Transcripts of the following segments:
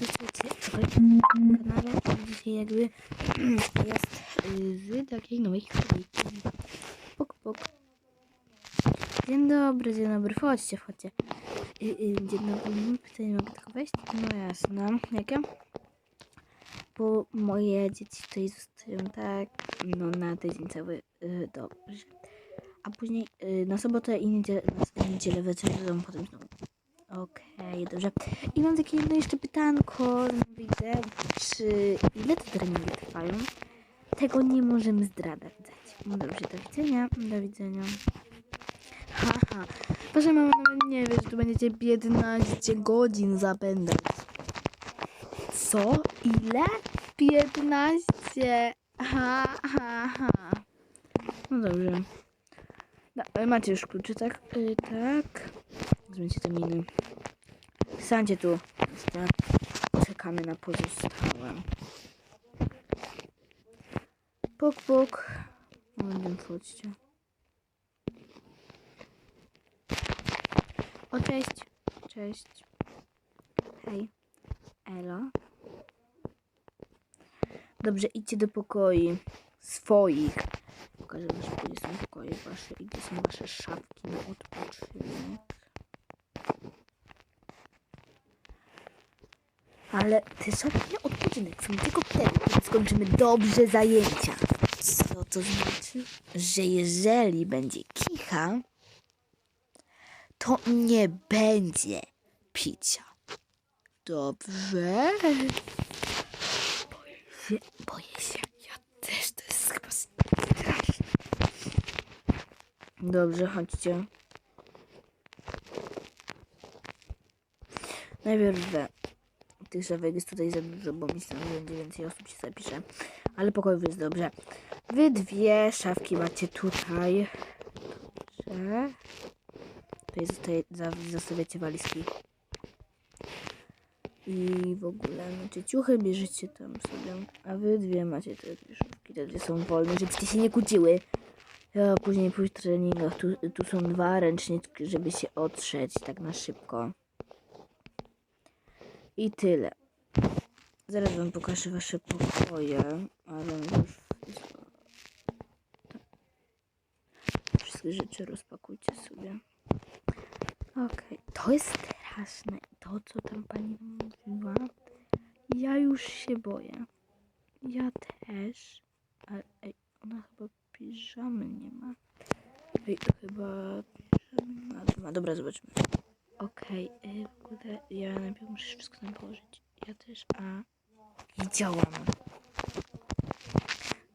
Witajcie, na kanale dzisiaj jakby jest y, z takiej nowej króliki. Puk, puk. Dzień dobry, dzień dobry, wchodźcie, wchodźcie. Y, y, Dzień dobry, mam pytanie, mogę tylko wejść? No jasne. Jakie? Bo moje dzieci tutaj zostają tak, no na tydzień cały, dobrze. A później na sobotę i niedzielę, na niedzielę wieczorem, potem znowu. Okej, dobrze. I mam takie jedno jeszcze pytanko. Widzę, czy ile te treningi trwają? Tego nie możemy zdradzać. No dobrze, do widzenia. Do widzenia. Haha. Proszę mama, nawet nie wiesz, że będziecie 15 godzin zapędzać. Co? Ile? 15. Ha, ha, ha. No dobrze. E, macie już kluczy, tak? Y, tak. Zmieńcie te miny. Stańcie tu. Czekamy na pozostałe. Puk, puk. Ładnie wchodźcie. O, cześć. Cześć. Hej. Elo. Dobrze, idźcie do pokoi swoich. Pokażę gdzie są pokoje wasze i gdzie są wasze szafki na odpoczynek. Ale ty sobie odpoczynek, są tylko wtedy, kiedy skończymy dobrze zajęcia. Co to znaczy? Że jeżeli będzie kicha, to nie będzie picia. Dobrze? Boję się, boję się. Ja też, to jest chyba straszne. Dobrze, chodźcie. Najpierw. Tych szafek jest tutaj za dużo, bo myślę, że będzie więcej osób się zapisze. Ale pokoju jest dobrze. Wy dwie szafki macie tutaj. Dobrze. Tutaj zostaje, zostawiacie walizki. I w ogóle macie ciuchy, bierzecie tam sobie. A wy dwie macie te dwie szafki. Te dwie są wolne, żebyście się nie kłóciły. Ja później w treningach. Tu, tu są dwa ręczniki, żeby się otrzeć tak na szybko. I tyle. Zaraz wam pokażę wasze pokoje, ale już wszystkie rzeczy rozpakujcie sobie. Okej, to jest straszne. To, co tam pani mówiła, ja już się boję. Ja też. Ale ej, ona chyba piżamy nie ma. Ej, chyba piżamy ma. ma. Dobra, zobaczmy. Okej, okay, w ogóle ja najpierw muszę wszystko tam położyć. Ja też, a widziałam.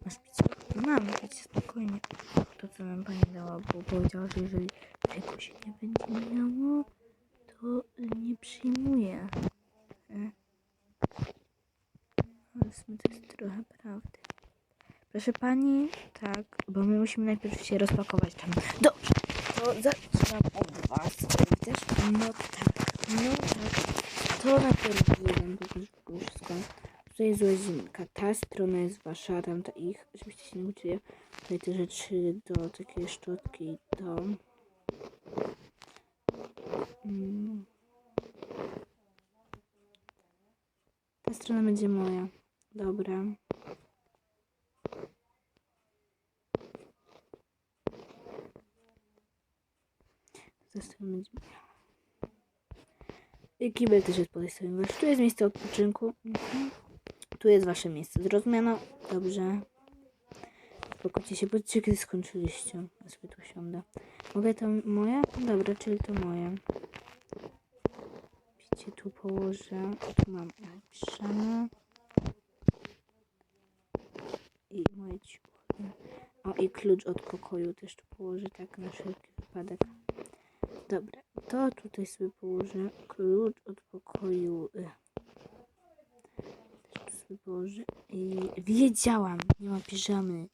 Masz picie? Mam, wiecie, spokojnie. To, co nam pani dała, bo powiedziała, że jeżeli tego się nie będzie miało, to nie przyjmuję. Ale sumie to jest trochę prawdy. Proszę pani, tak, bo my musimy najpierw się rozpakować tam. Dobrze, to zaczynam od was. Też? No tak, no tak. To najpierw jeden pokażę wszystko. Tutaj jest łazienka. Ta strona jest wasza, tamta ich, żebyście się nie uczyli. Tutaj te rzeczy do takiej szczotki do... Mm. Ta strona będzie moja. Dobra. Moja. I kibel też jest po tej stronie. Tu jest miejsce odpoczynku. Mhm. Tu jest wasze miejsce. Zrozumiano? Dobrze. Spokójcie się, bądźcie kiedy skończyliście. Ja sobie tu siądę. Mogę to moje? Dobra, czyli to moje. Widzicie, tu położę. Tu mam napisane. I moje ciuchy. O, i klucz od pokoju też tu położę, tak na wszelki wypadek. Dobra, to tutaj sobie położę klucz od pokoju. y. Też tu sobie położę. I wiedziałam, nie ma piżamy.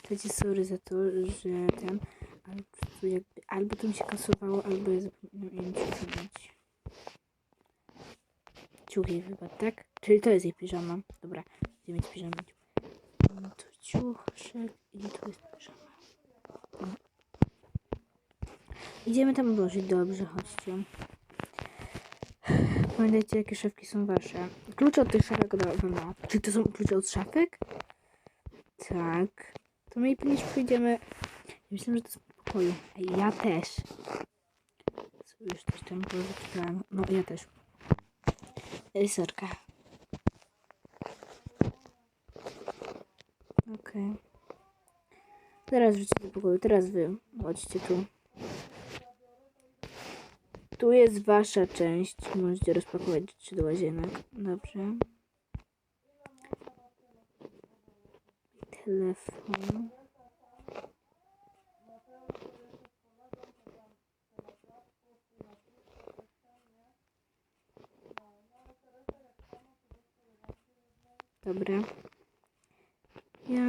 Słuchajcie, sorry za to, że ten, ale prostu jakby, albo to mi się kasowało, albo ja zapomniałam ciuchy dać. Ciuchy chyba, tak? Czyli to jest jej piżama. Dobra, będziemy mieć piżamę. No to ciuszek i tu jest piżama. No. Idziemy tam włożyć, dobrze, chodźcie. Pamiętajcie, jakie szafki są wasze. Klucze od tych szafek do no. Czy to są klucze od szafek? Tak. To my kiedyś pójdziemy. Myślę, że to jest w pokoju. Ja też. Sobie już coś tam pożyczyłam. No, ja też. Ryserka. Okej. Teraz wróćcie do pokoju. Teraz wy. Chodźcie tu. Tu jest wasza część. Możecie rozpakować rzeczy do łazienek. Dobrze. Telefon. Dobra.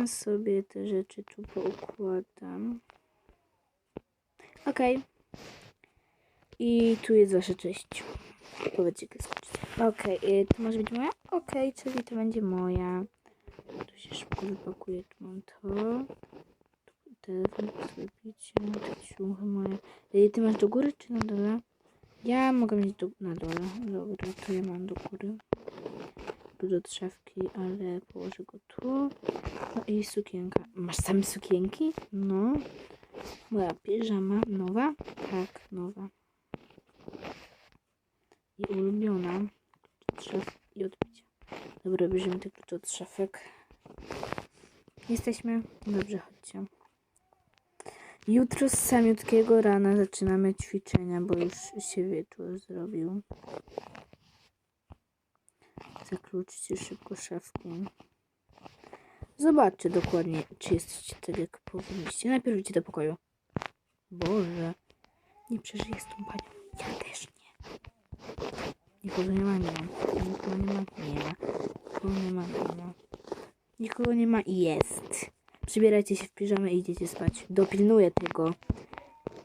Sobie te rzeczy tu poukładam. Okej. I tu jest wasza część. Powiedzcie, kiedy skończycie. Okej, y, to może być moja? Okej, czyli to będzie moja. Tu się szybko wypakuje. Tu mam to. Tu telefon, te ciuchy moje. Y, Ty masz do góry czy na dole? Ja mogę mieć do, na dole. Dobra, to ja mam do góry. Tu do szafki, ale położę go tu. No i sukienka. Masz same sukienki? No. Moja piżama nowa? Tak, nowa. I ulubiona. Szaf i odbicia. Dobra, bierzemy te klucze od. Jesteśmy? Dobrze, chodźcie. Jutro z samiutkiego rana zaczynamy ćwiczenia, bo już się wieczór zrobił. Zakluczcie szybko szafki. Zobaczcie dokładnie, czy jesteście tak jak powinniście. Najpierw idźcie do pokoju. Boże, nie przeżyję z tą panią. Ja też nie. Nikogo nie ma, nie ma. Nikogo nie ma, nie ma. Nikogo nie ma, nie ma. Nikogo nie ma, jest. Przybierajcie się w piżamę i idziecie spać. Dopilnuję tego.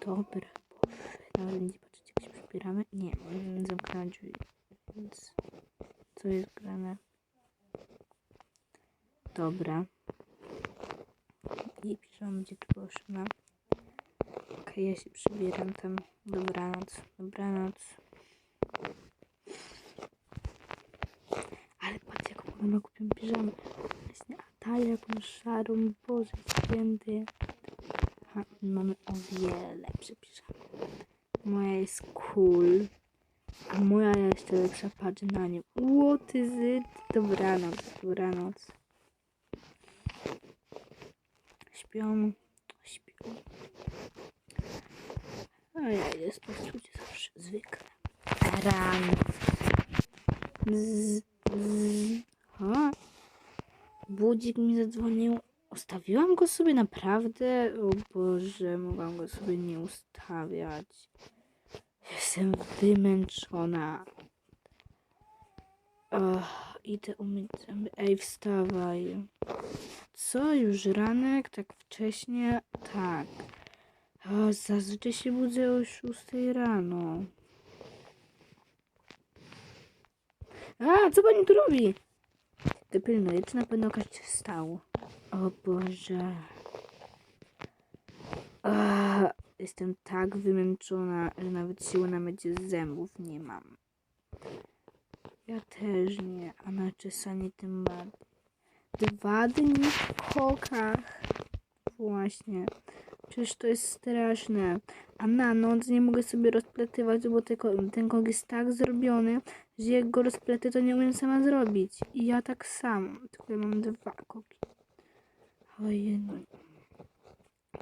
Dobra, Boże. Nawet nie patrzcie, jak się przybieramy. Nie, zamknęłam drzwi. Więc co jest grane? Dobra. I piżama będzie tu położona. Okej, ja się przybieram tam. Dobranoc, dobranoc. Ale patrz jaką mamy kupią piżamę. Właśnie, a ta jaką szarą, Boże święty. A, mamy o wiele lepsze piżamy. Moja jest cool. A moja jeszcze lepsza, patrz na nią. Zyt. Dobranoc, dobranoc. Śpią, śpią. A ja idę spać ludzie zawsze, zwykle. Rano. Z, z. Ha? Budzik mi zadzwonił. Ustawiłam go sobie naprawdę? O Boże, mogłam go sobie nie ustawiać. Jestem wymęczona. Ach, idę umyć zęby. Ej, wstawaj. Co, już ranek? Tak wcześnie? Tak. O, zazwyczaj się budzę o 6 rano. A, co pani tu robi? Ty pilnuję, czy na pewno ktoś się stał? O Boże. A, jestem tak wymęczona, że nawet siły na mycie zębów nie mam. Ja też nie, a na czesanie tym bardziej. Dwa dni w kokach. Właśnie. Przecież to jest straszne. A na noc nie mogę sobie rozpletywać, bo ten kok jest tak zrobiony, że jak go rozpletę, to nie umiem sama zrobić. I ja tak samo. Tylko ja mam dwa koki. Ojej. no.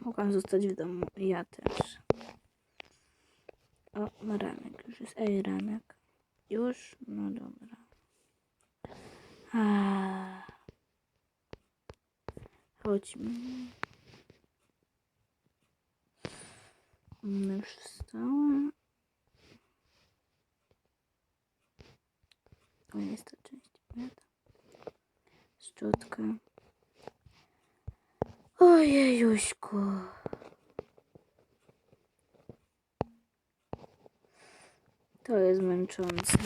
Mogłam zostać w domu. Ja też. O, ranek już jest. Ej, ranek. Już? No dobra. A. Chodźmy. Mm, Już wstałam. O, jest ta część. pamiętam. Szczotka. Ojejuśku. To jest męczące.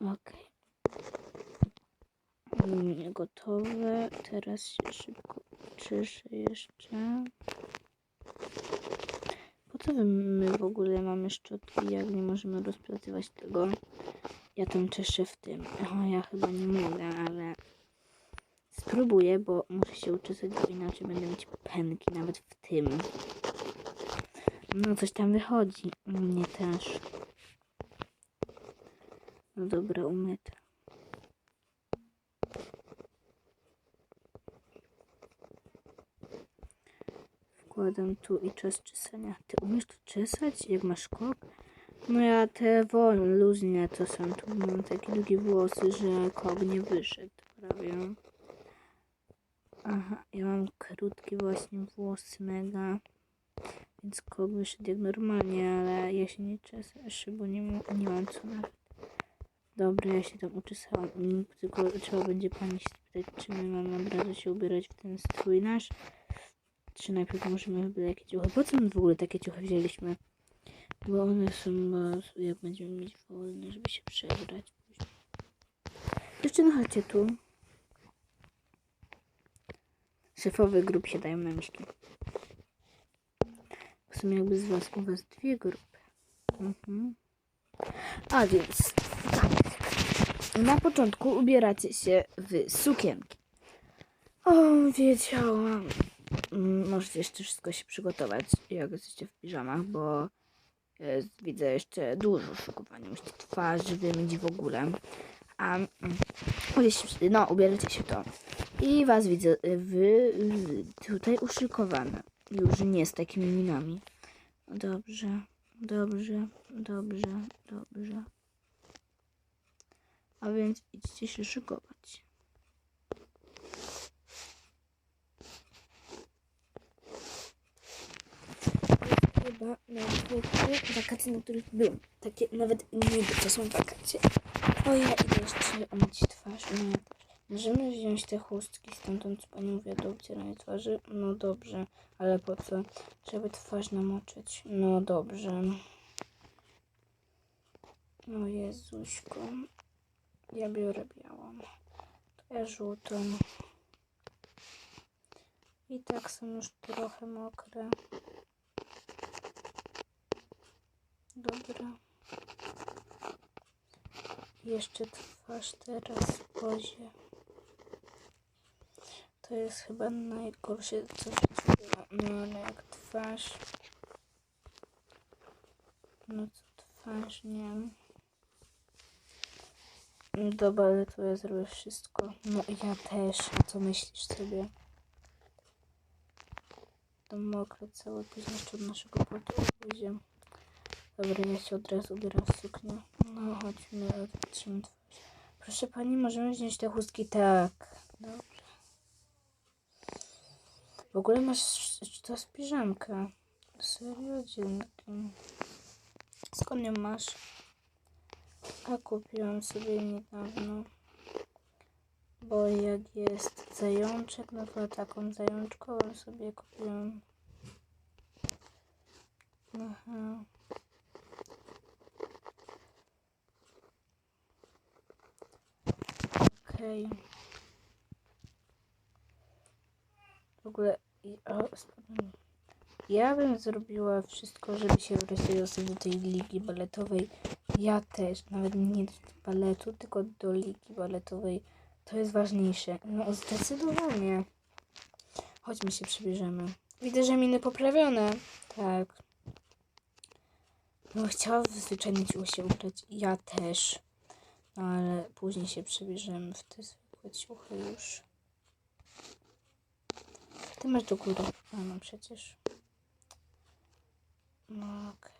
Okej. Gotowe. Teraz się szybko czyszę jeszcze. Po co my w ogóle mamy szczotki, jak nie możemy rozpracować tego? Ja tam czeszę w tym. O, ja chyba nie mogę, ale spróbuję, bo muszę się uczesać, bo inaczej będę mieć pęki nawet w tym. No coś tam wychodzi. Mnie też. No dobra, umyte. Wkładam tu i czas czesania. Ty umiesz tu czesać, jak masz kok? No ja te wolne, luźne to są. Tu mam takie długie włosy, że kok nie wyszedł prawie. Aha, ja mam krótkie właśnie włosy mega. Więc kok wyszedł jak normalnie, ale ja się nie czesę bo nie, nie mam co nawet. Dobra, ja się tam uczesałam. Mm, Tylko trzeba będzie pani spytać, czy my mamy od razu się ubierać w ten strój nasz. Czy najpierw możemy wybrać jakie ciuchy? Po co my w ogóle takie ciuchy wzięliśmy? Bo one są, e, jak będziemy mieć wolne, żeby się przebrać później. Dziewczyny, chodźcie tu. Szefowy grup się dają na. W sumie jakby z was, u was dwie grupy. Mhm. A więc. Na początku ubieracie się w sukienki. O, wiedziałam. Mm, Możecie jeszcze wszystko się przygotować, jak jesteście w piżamach, bo jest, widzę jeszcze dużo szykowania. Musicie twarz wymyć w ogóle. A mm, no, ubieracie się to. I was widzę wy, wy tutaj uszykowane. Już nie z takimi minami. Dobrze, dobrze, dobrze, dobrze. A więc idźcie się szykować. chyba najlepsze wakacje, na których byłam. Takie nawet niby to są wakacje. O ja idę jeszcze umyć twarz. No. Możemy wziąć te chustki stamtąd, pani mówiła do obcierania twarzy? No dobrze, ale po co? Żeby twarz namoczyć. No dobrze. O Jezuśko. Ja biorę białą. To ja żółtą. I tak są już trochę mokre. Dobra. Jeszcze twarz teraz w pozie. To jest chyba najgorsze, co było. No ale jak twarz... No co twarz, nie wiem. Dobra, ale to ja zrobię wszystko. No ja też. A co myślisz sobie? To mokre całe później jeszcze od naszego pójdzie. Dobra, ja się od razu ubieram w suknię. No chodźmy, odpatrzymy twarz. Proszę pani, możemy wziąć te chustki? Tak. Dobrze. W ogóle masz to jest piżamka. Serio, dzięki. Skąd ją masz? A kupiłam sobie niedawno. Bo jak jest zajączek, no to taką zajączkową sobie kupiłam. Aha. Okej. W ogóle ja bym zrobiła wszystko, żeby się wreszcie dostać do tej ligi baletowej. Ja też, nawet nie do baletu, tylko do ligi baletowej. To jest ważniejsze. No zdecydowanie. Chodźmy się przybierzemy. Widzę, że miny poprawione. Tak. No chciałam zwyczajnie się ubrać. Ja też. No ale później się przebierzemy w te zwykłe ciuchy już. Ty masz do góry. A no przecież. No okej. Okej,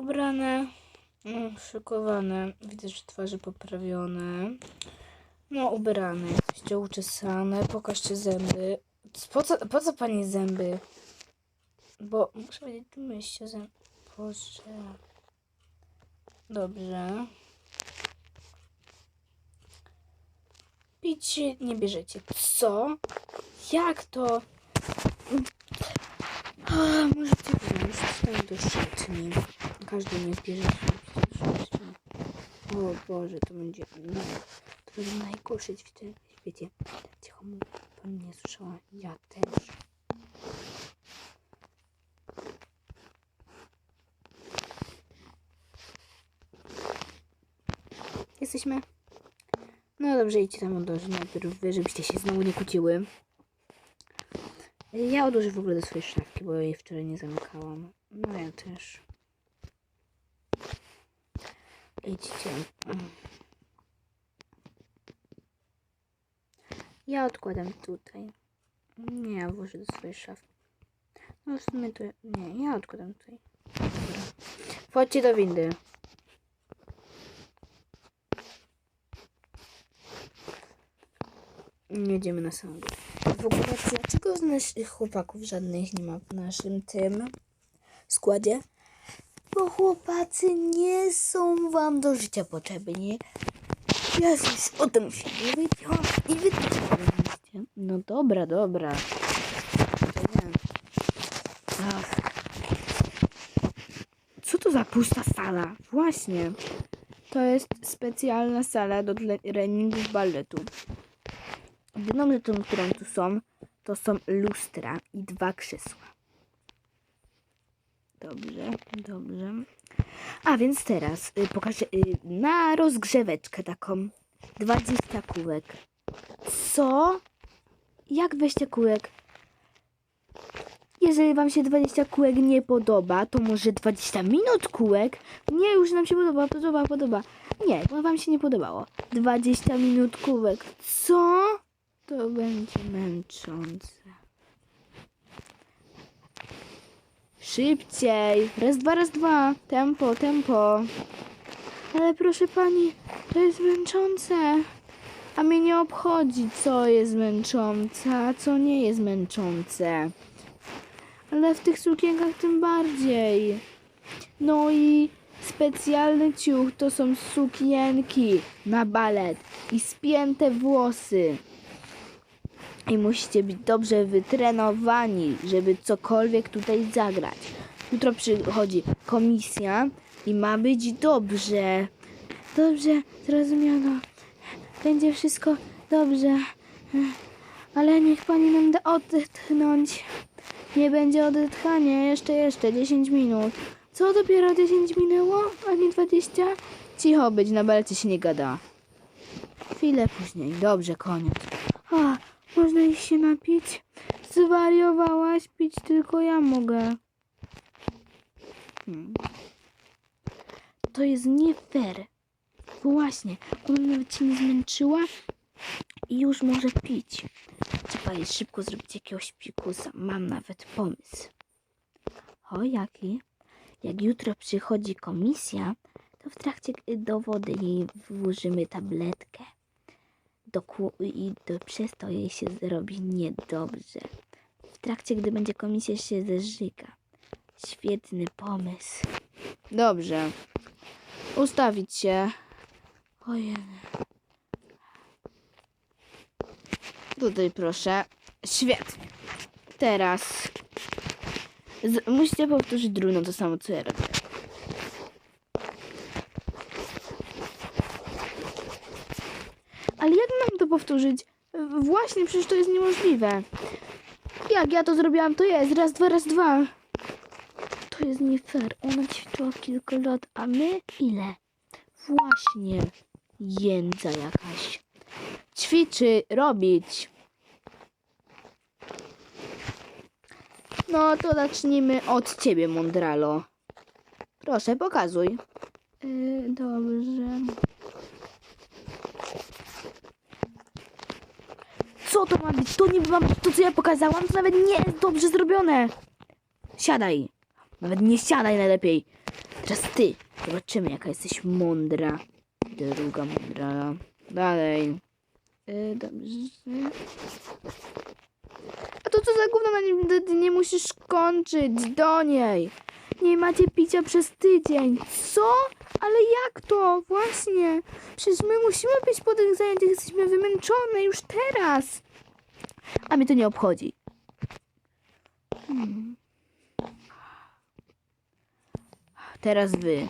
Ubrane. Mm, Szykowane. Widzę, że twarze poprawione. No, ubrane. Jesteście uczesane. Pokażcie zęby. Po co, po co pani zęby? Bo muszę wiedzieć, czy myście zęby. Dobrze. pić nie bierzecie. Co? Jak to? A, możecie wziąć, wstań do szatni. Każdy nie bierze się. O Boże, to będzie, to będzie najgorsze ćwiczenie na świecie. Cicho mów, pan nie słyszała, ja też. Jesteśmy. No dobrze, idźcie tam odłożyć najpierw wy, żebyście się znowu nie kłóciły. Ja odłożę w ogóle do swojej szafki, bo jej wczoraj nie zamykałam. No ja też. Idźcie. Ja odkładam tutaj. Nie, ja włożę do swojej szafki. No w sumie to... Nie, ja odkładam tutaj. Dobra. Wchodźcie do windy. Jedziemy na samą górę. W ogóle dlaczego z naszych chłopaków żadnych nie ma w naszym tym składzie? Bo chłopacy nie są wam do życia potrzebni. Ja już o tym się dowiedziałam i wy też powinniście. No dobra, dobra. Nie. Ach. Co to za pusta sala? Właśnie. To jest specjalna sala do treningów balletu. Jedyną rzeczą, którą tu są, to są lustra i dwa krzesła. Dobrze, dobrze. A więc teraz y, pokażę y, na rozgrzeweczkę taką 20 kółek. Co? Jak 20 kółek? Jeżeli wam się 20 kółek nie podoba, to może 20 minut kółek? Nie, już nam się podoba, podoba, podoba. Nie, bo wam się nie podobało. 20 minut kółek. Co? To będzie męczące. Szybciej. Raz, dwa, raz, dwa. Tempo, tempo. Ale proszę pani, to jest męczące. A mnie nie obchodzi, co jest męczące, a co nie jest męczące. Ale w tych sukienkach tym bardziej. No i specjalny ciuch to są sukienki na balet i spięte włosy. I musicie być dobrze wytrenowani, żeby cokolwiek tutaj zagrać. Jutro przychodzi komisja i ma być dobrze. Dobrze, zrozumiano. Będzie wszystko dobrze. Ale niech pani nam da odetchnąć. Nie będzie odetchania. Jeszcze, jeszcze. 10 minut. Co dopiero 10 minęło? A nie 20? Cicho być, na balecie się nie gada. Chwilę później. Dobrze, koniec. Można iść się napić? Zwariowałaś? Pić tylko ja mogę. Hmm. To jest nie fair. Właśnie, ona nawet się nie zmęczyła i już może pić. Trzeba jej szybko zrobić jakiegoś pikusa. Mam nawet pomysł. O, jaki? Jak jutro przychodzi komisja, to w trakcie do wody jej włożymy tabletkę. Do I do, przez to jej się zrobi niedobrze. W trakcie, gdy będzie komisja się zeżyga. Świetny pomysł. Dobrze. Ustawić się. Ojej. Tutaj proszę. Świetnie. Teraz z, musicie powtórzyć drugą to samo, co ja robię. Ale jak mam to powtórzyć? Właśnie, przecież to jest niemożliwe. Jak ja to zrobiłam, to jest. Raz, dwa, raz, dwa. To jest nie fair. Ona ćwiczyła kilka lat, a my ile? Właśnie. Jędza jakaś. Ćwiczy, robić. No to zacznijmy od ciebie, Mondralo. Proszę, pokazuj. Yy, dobrze. Co to ma być? To nie ma być to, co ja pokazałam? To nawet nie jest dobrze zrobione. Siadaj. Nawet nie siadaj najlepiej. Teraz ty. Zobaczymy, jaka jesteś mądra. Druga mądra. Dalej. Yy, dobrze. A to co za gówno, ty nie musisz kończyć do niej. Nie macie picia przez tydzień. Co? Ale jak to? Właśnie. Przecież my musimy być po tych zajęciach. Jesteśmy wymęczone już teraz. A mnie to nie obchodzi. Hmm. Teraz wy.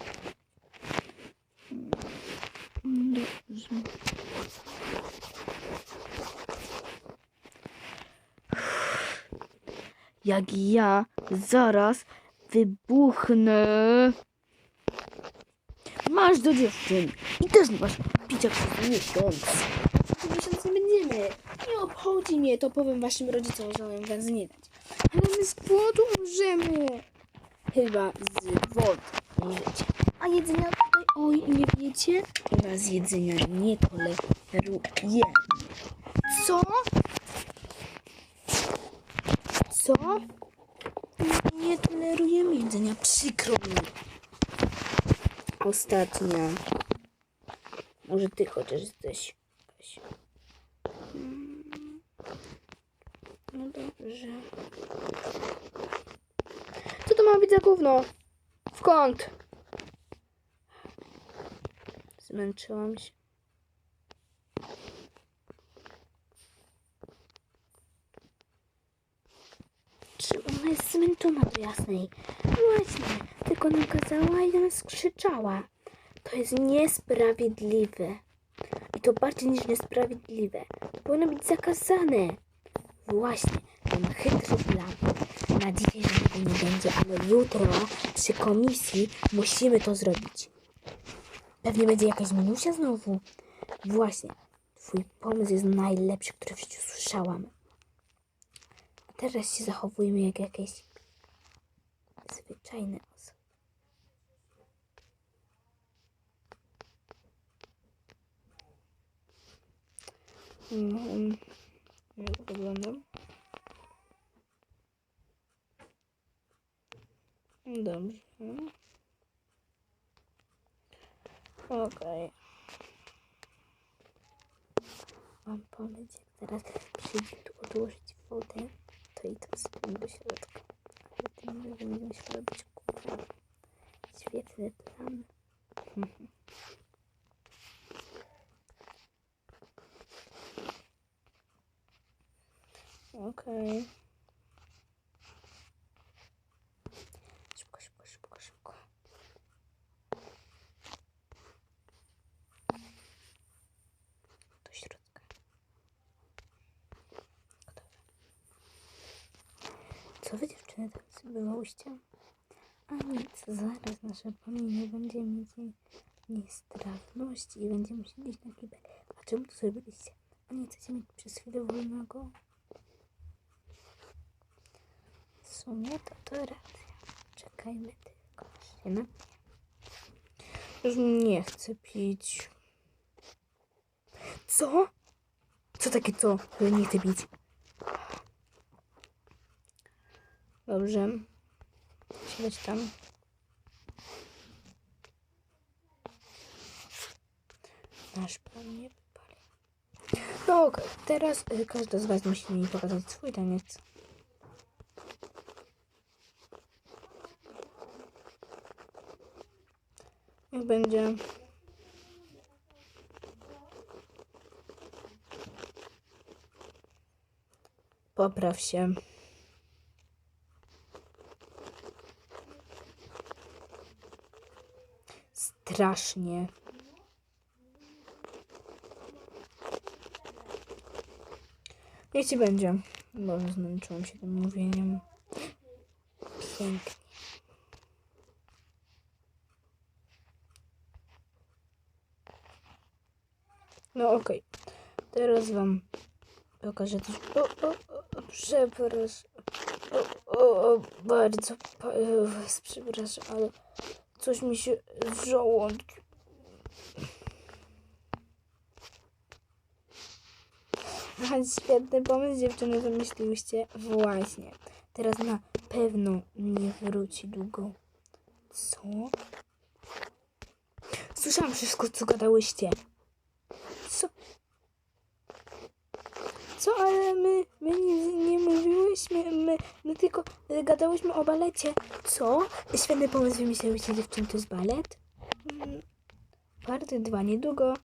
Dobrze. Jak ja zaraz wybuchnę. Masz do dziewczyn. I też nie masz picia przez miesiąc. miesiąc nie będziemy. Nie obchodzi mnie, to powiem waszym rodzicom, że mają was nie dać. Ale my z głodu umrzemy. Chyba z wody umrzecie. A jedzenia tutaj, oj, nie wiecie? U nas jedzenia nie tolerujemy. Co? Co? Nie tolerujemy jedzenia, przykro mi. Ostatnia. Może ty chociaż jesteś jakaś No dobrze. Co to ma być za gówno? W kąt. Zmęczyłam się. Czy zmęczona do jasnej? Właśnie, tylko nam kazała i nas krzyczała. To jest niesprawiedliwe. I to bardziej niż niesprawiedliwe. To powinno być zakazane. Właśnie, mam chytry plan. Na dzisiaj, tego nie będzie, ale jutro przy komisji musimy to zrobić. Pewnie będzie jakaś minusia znowu. Właśnie, twój pomysł jest najlepszy, który w życiu słyszałam. Teraz się zachowujmy jak jakieś zwyczajne osoby. Mm, Jak wyglądam? Dobrze. Okej. Mam pomysł, jak teraz przyjdzie tu odłożyć wodę, i to sypię do środka. Ale tym razem będę musiała robić kupę. Świetny plan. Okej. Szybko, szybko, szybko, szybko. Do środka. Gotowe. Co wy dziewczyny tam zbywałyście? A nic, zaraz nasze pamięć będzie mieć niestrawności i będziemy siedzieć na kibel. A czemu to zrobiliście? A nie chcecie mieć przez chwilę wolnego? W sumie to to racja. Czekajmy tylko się napije. Już nie chcę pić. Co? Co takie co? Że nie chcę pić. Dobrze. Siedź tam. Nasz plan nie wypali. No okej, teraz y, każdy z Was musi mi pokazać swój taniec. Niech będzie. Popraw się. Strasznie. Niech ci będzie. Bo zmęczyłam się tym mówieniem. Pięknie. No okej. Teraz wam pokażę coś. O, o, o, przepraszam. O, o, o bardzo pa- e, przepraszam, ale coś mi się w żołądku. A świetny pomysł dziewczyny wymyśliłyście. Właśnie. Teraz na pewno nie wróci długo. Co? Słyszałam wszystko, co gadałyście. Co? Ale my, my nic nie mówiłyśmy, my, my tylko y, gadałyśmy o balecie. Co? Świetny pomysł wymyśliłyście dziewczyny, to jest balet? Mm, Party dwa niedługo.